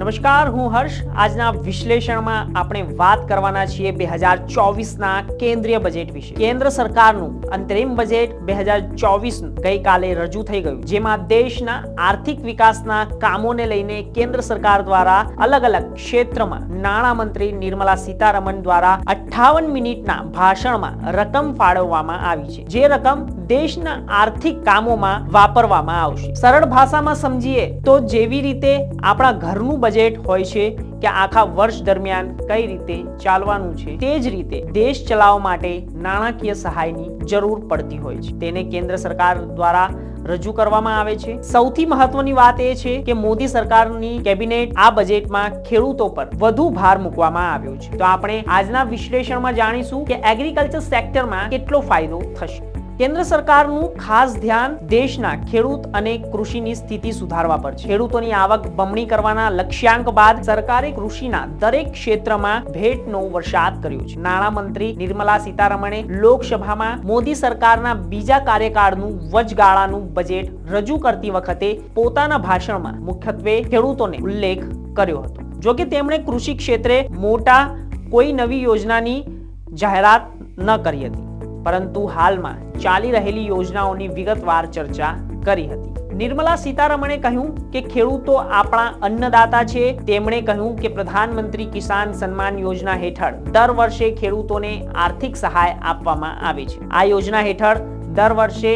નમસ્કાર, હું હર્ષ. આજના વિશ્લેષણમાં આપણે વાત કરવાના છીએ બે હજાર ચોવીસના કેન્દ્રીય બજેટ વિશે. કેન્દ્ર સરકારનું અંતરિમ બજેટ બે હજાર ચોવીસનું ગઈકાલે રજૂ થઈ ગયું, જેમાં દેશના આર્થિક વિકાસના કામોને લઈને કેન્દ્ર સરકાર દ્વારા અલગ અલગ ક્ષેત્રમાં નાણાં મંત્રી નિર્મલા સીતારમણ દ્વારા અઠ્ઠાવન મિનિટના ભાષણમાં રકમ ફાળવવામાં આવી છે, જે રકમ દેશના આર્થિક કામોમાં વાપરવામાં આવશે. સરળ ભાષામાં સમજીએ તો જેવી રીતે આપણા ઘરનું બજેટ હોય છે કે આખા વર્ષ દરમિયાન કઈ રીતે ચાલવાનું છે, તે જ રીતે દેશ ચલાવવા માટે નાણાકીય સહાયની જરૂર પડતી હોય છે. તેને કેન્દ્ર સરકાર દ્વારા રજૂ કરવામાં આવે છે. સૌથી મહત્વની વાત એ છે કે મોદી સરકારની કેબિનેટ આ બજેટમાં ખેડૂતો પર વધુ ભાર મૂકવામાં આવ્યો છે. તો આપણે આજના વિશ્લેષણમાં જાણીશું કે એગ્રીકલ્ચર સેક્ટરમાં કેટલો ફાયદો થશે. કેન્દ્ર સરકારનું ખાસ ધ્યાન દેશના ખેડૂત અને કૃષિની સ્થિતિ સુધારવા પર છે. ખેડૂતોની આવક બમણી કરવાના લક્ષ્યાંક બાદ સરકારે કૃષિના દરેક ક્ષેત્રમાં ભેટનો વરસાદ કર્યો છે. નાણાં મંત્રી નિર્મલા સીતારમણે લોકસભામાં મોદી સરકારના બીજા કાર્યકાળનું વચગાળાનું બજેટ રજૂ કરતી વખતે પોતાના ભાષણમાં મુખ્યત્વે ખેડૂતોને ઉલ્લેખ કર્યો હતો. જો કે તેમણે કૃષિ ક્ષેત્રે મોટા કોઈ નવી યોજનાની જાહેરાત ન કરી હતી. પરંતુ હાલમાં ચાલી રહેલી યોજનાઓની વિગતવાર ચર્ચા કરી હતી. નિર્મલા સીતારમણે કહ્યું કે ખેડૂતો આપણા અન્નદાતા છે. તેમણે કહ્યું કે પ્રધાનમંત્રી કિસાન સન્માન યોજના હેઠળ દર વર્ષે ખેડૂતોને આર્થિક સહાય આપવામાં આવે છે. આ યોજના હેઠળ દર વર્ષે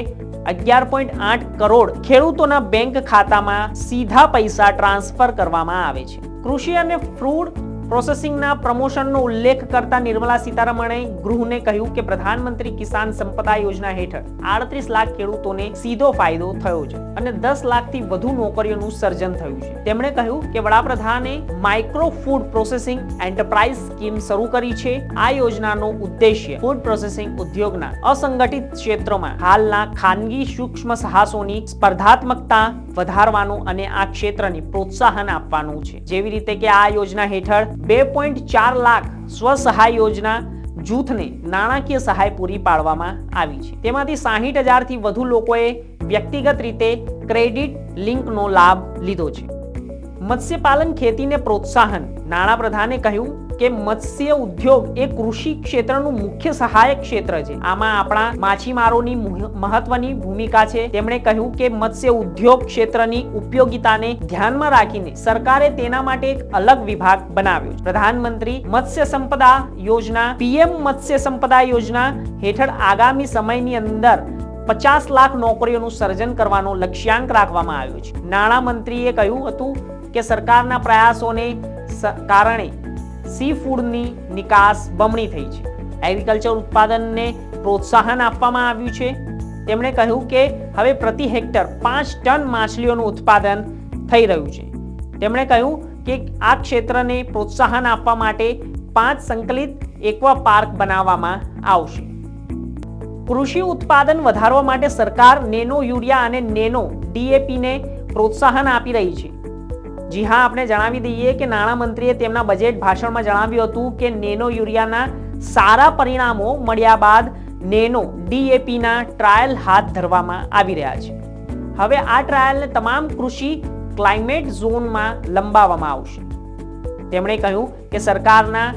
અગિયાર પોઈન્ટ આઠ કરોડ ખેડૂતોના બેંક ખાતામાં સીધા પૈસા ટ્રાન્સફર કરવામાં આવે છે. કૃષિ અને ફ્રૂટ પ્રોસેસિંગના પ્રમોશનનો ઉલ્લેખ કરતા નિર્મલા સીતારમણે ગૃહને કહ્યું કે પ્રધાનમંત્રી કિસાન સંપદા યોજના હેઠળ આડત્રીસ લાખ ખેડૂતોને સીધો ફાયદો થયો છે અને દસ લાખથી વધુ નોકરીઓનું સર્જન થયું છે. તેમણે કહ્યું કે વડાપ્રધાને micro food processing enterprise scheme શરૂ કરી છે. આ યોજનાનો ઉદ્દેશ્ય ફૂડ પ્રોસેસિંગ ઉદ્યોગના અસંગઠિત ક્ષેત્રોમાં હાલના ખાનગી સૂક્ષ્મ સાહસોની સ્પર્ધાત્મકતા વધારવાનું અને આ ક્ષેત્રને પ્રોત્સાહન આપવાનું છે. જેવી રીતે કે આ યોજના હેઠળ બે પોઈન્ટ ચાર લાખ સ્વસહાય યોજના જૂથને નાણાકીય સહાય પૂરી પાડવામાં આવી છે. તેમાંથી સાહીઠ હજારથી વધુ લોકોએ વ્યક્તિગત રીતે ક્રેડિટ લિંકનો લાભ લીધો છે. મત્સ્યપાલન ખેતીને પ્રોત્સાહન નાણાપ્રધાને કહ્યું કે મત્સ્ય ઉદ્યોગ એ કૃષિ ક્ષેત્રનું મુખ્ય સહાયક ક્ષેત્ર છે. આમાં આપણા માછીમારોની મુહ- મહત્વની ભૂમિકા છે. તેમણે કહ્યું કે મત્સ્ય ઉદ્યોગ ક્ષેત્રની ઉપયોગિતાને ધ્યાનમાં રાખીને સરકારે તેના માટે એક અલગ વિભાગ બનાવ્યો પ્રધાનમંત્રી મત્સ્ય સંપદા યોજના, પીએમ મત્સ્ય સંપદા યોજના હેઠળ આગામી સમયની અંદર પચાસ લાખ નોકરીઓનું સર્જન કરવાનો લક્ષ્યાંક રાખવામાં આવ્યો છે. નાણાં મંત્રીએ કહ્યું હતું કે સરકારના પ્રયાસોને કારણે સી ફૂડની નિકાસ બમણી થઈ છે. એગ્રીકલ્ચર ઉત્પાદનને પ્રોત્સાહન આપવામાં આવ્યું છે. તેમણે કહ્યું કે હવે પ્રતિ હેક્ટર પાંચ ટન માછલીઓનું ઉત્પાદન થઈ રહ્યું છે. તેમણે કહ્યું કે આ ક્ષેત્રને પ્રોત્સાહન આપવા માટે પાંચ સંકલિત એકવા પાર્ક બનાવવામાં આવશે. કૃષિ ઉત્પાદન વધારવા માટે સરકાર નેનો યુરિયા અને નેનો ડીએપીને પ્રોત્સાહન આપી રહી છે. જી હા, આપણે જણાવી દઈએ કે નાણાં મંત્રીએ તેમના બજેટ ભાષણમાં જણાવ્યું હતું કે નેનો યુરિયાના સારા પરિણામો મળ્યા બાદ નેનો ડીએપીના ટ્રાયલ હાથ ધરવામાં આવી રહ્યા છે. હવે આ ટ્રાયલને તમામ કૃષિ ક્લાઇમેટ ઝોનમાં લંબાવવામાં આવશે. તેમણે કહ્યું કે સરકારના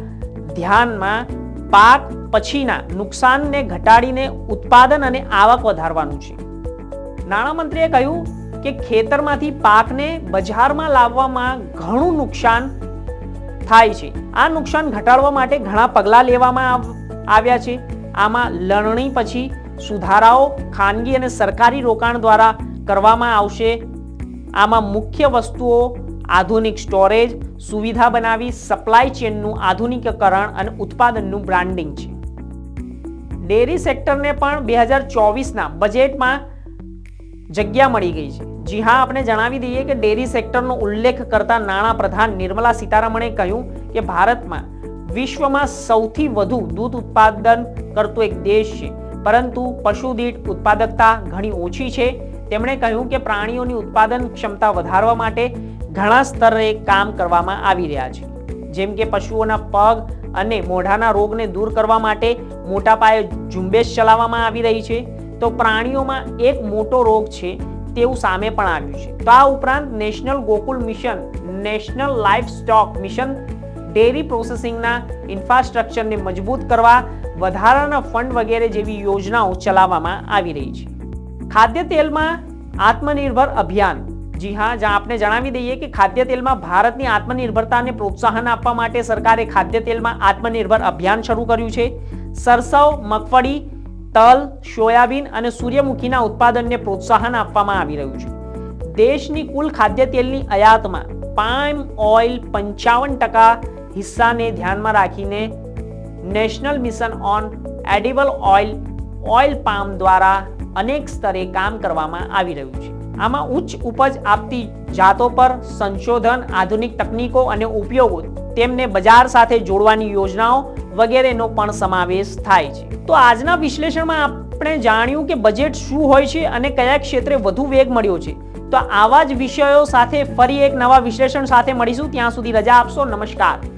ધ્યાનમાં પાક પછીના નુકસાનને ઘટાડીને ઉત્પાદન અને આવક વધારવાનું છે. નાણામંત્રીએ કહ્યું કે ખેતરમાંથી પાકને બજારમાં લાવવામાં ઘણું નુકસાન થાય છે. આ નુકસાન ઘટાડવા માટે ઘણા પગલાં લેવામાં આવ- આવ્યા છે. આમાં લણણી પછી સુધારાઓ ખાનગી અને સરકારી રોકાણ દ્વારા કરવામાં આવશે. આમાં મુખ્ય વસ્તુઓ આધુનિક સ્ટોરેજ, સુવિધા બનાવી, સપ્લાય ચેનનું આધુનિકીકરણ અને ઉત્પાદનનું બ્રાન્ડિંગ છે. ડેરી સેક્ટરને પણ બે હજાર ચોવીસના બજેટમાં જગ્યા મળી ગઈ છે. જી હા, આપણે જણાવી દઈએ કે ડેરી સેક્ટરનો ઉલ્લેખ કરતા નાણાં પ્રધાન નિર્મલા સીતારમણે કહ્યું કે ભારતમાં વિશ્વમાં સૌથી વધુ દૂધ ઉત્પાદન કરતો એક દેશ છે. પરંતુ પશુ દીઠ ઉત્પાદકતા ઘણી ઓછી છે. તેમણે કહ્યું કે પ્રાણીઓની ઉત્પાદન ક્ષમતા વધારવા માટે ઘણા સ્તરે કામ કરવામાં આવી રહ્યા છે. જેમ કે પશુઓના પગ અને મોઢાના રોગને દૂર કરવા માટે મોટા પાયે ઝુંબેશ ચલાવવામાં આવી રહી છે. તો પ્રાણીઓમાં એક મોટો રોગ છે તેવું સામે પણ આવ્યું છે. તો આ ઉપરાંત national Gokul mission, national livestock mission, dairy પ્રોસેસિંગના ઇન્ફ્રાસ્ટ્રક્ચરને મજબૂત કરવા, વધારાના ફંડ વગેરે જેવી યોજનાઓ ચલાવવામાં આવી રહી છે. ખાદ્ય તેલમાં આત્મનિર્ભર અભિયાન. જી હા, જ્યાં આપણે જણાવી દઈએ કે ખાદ્ય તેલમાં ભારતની આત્મનિર્ભરતાને પ્રોત્સાહન આપવા માટે સરકારે ખાદ્ય તેલમાં આત્મનિર્ભર અભિયાન શરૂ કર્યું છે. સરસવ, મગફળી તલ, સોયાબીન અને સૂર્યમુખીના ઉત્પાદનને પ્રોત્સાહન આપવામાં આવી રહ્યું છે. દેશની કુલ ખાદ્ય તેલની આયાતમાં પામ ઓઇલ પંચાવન ટકા હિસ્સાને ધ્યાનમાં રાખીને national mission on edible oil oil palm દ્વારા અનેક સ્તરે કામ કરવામાં આવી રહ્યું છે. આમાં ઉચ્ચ ઉપજ આપતી જાતો પર સંશોધન, આધુનિક તકનીકો અને ઉપયોગો તેમને બજાર સાથે જોડવાની યોજનાઓ વગેરેનો પણ સમાવેશ થાય છે. તો આજના વિશ્લેષણમાં આપણે જાણ્યું કે બજેટ શું હોય છે અને કયા ક્ષેત્રે વધુ વેગ મળ્યો છે. તો આવા જ વિષયો સાથે ફરી એક નવા વિશ્લેષણ સાથે મળીશું. ત્યાં સુધી રજા આપશો. નમસ્કાર.